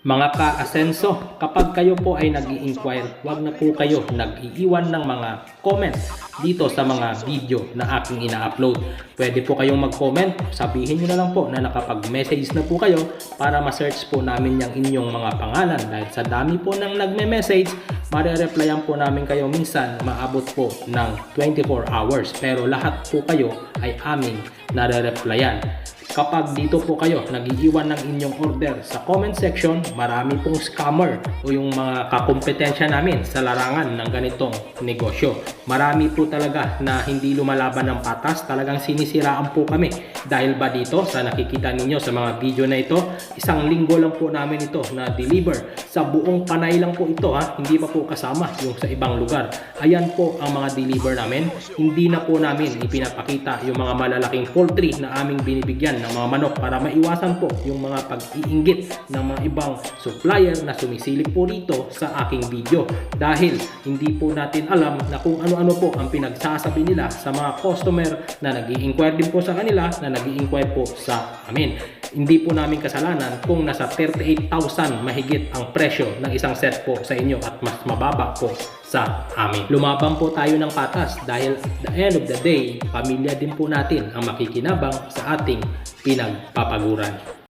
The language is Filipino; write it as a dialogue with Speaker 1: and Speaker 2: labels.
Speaker 1: Mga ka-asenso, kapag kayo po ay nag inquire wag na po kayo nag-iiwan ng mga comment dito sa mga video na aking ina-upload. Pwede po kayong mag-comment, sabihin nyo na lang po na nakapag-message na po kayo para ma-search po namin yung inyong mga pangalan. Dahil sa dami po ng nagme-message, mare-replyan po namin kayo minsan maabot po ng 24 hours. Pero lahat po kayo ay aming nare-replyan. Kapag dito po kayo nag-iiwan ng inyong order sa comment section, marami pong scammer o yung mga kakompetensya namin sa larangan ng ganitong negosyo. Marami po talaga na hindi lumalaban ng patas, talagang sinisiraan po kami. Dahil ba dito sa nakikita ninyo sa mga video na ito, isang linggo lang po namin ito na deliver. Sa buong panay lang po ito ha, hindi pa po kasama yung sa ibang lugar. Ayan po ang mga deliver namin. Hindi na po namin ipinapakita yung mga malalaking poultry na aming binibigyan ng mga manok para maiwasan po yung mga pag-iinggit ng mga ibang supplier na sumisilip po dito sa aking video dahil hindi po natin alam na kung ano-ano po ang pinagsasabi nila sa mga customer na nag inquire din po sa kanila na nag inquire po sa amin. Hindi po namin kasalanan kung nasa 38,000 mahigit ang presyo ng isang set po sa inyo at mas mababa po sa amin. Lumabang po tayo ng patas dahil at the end of the day, pamilya din po natin ang makikinabang sa ating pinagpapaguran.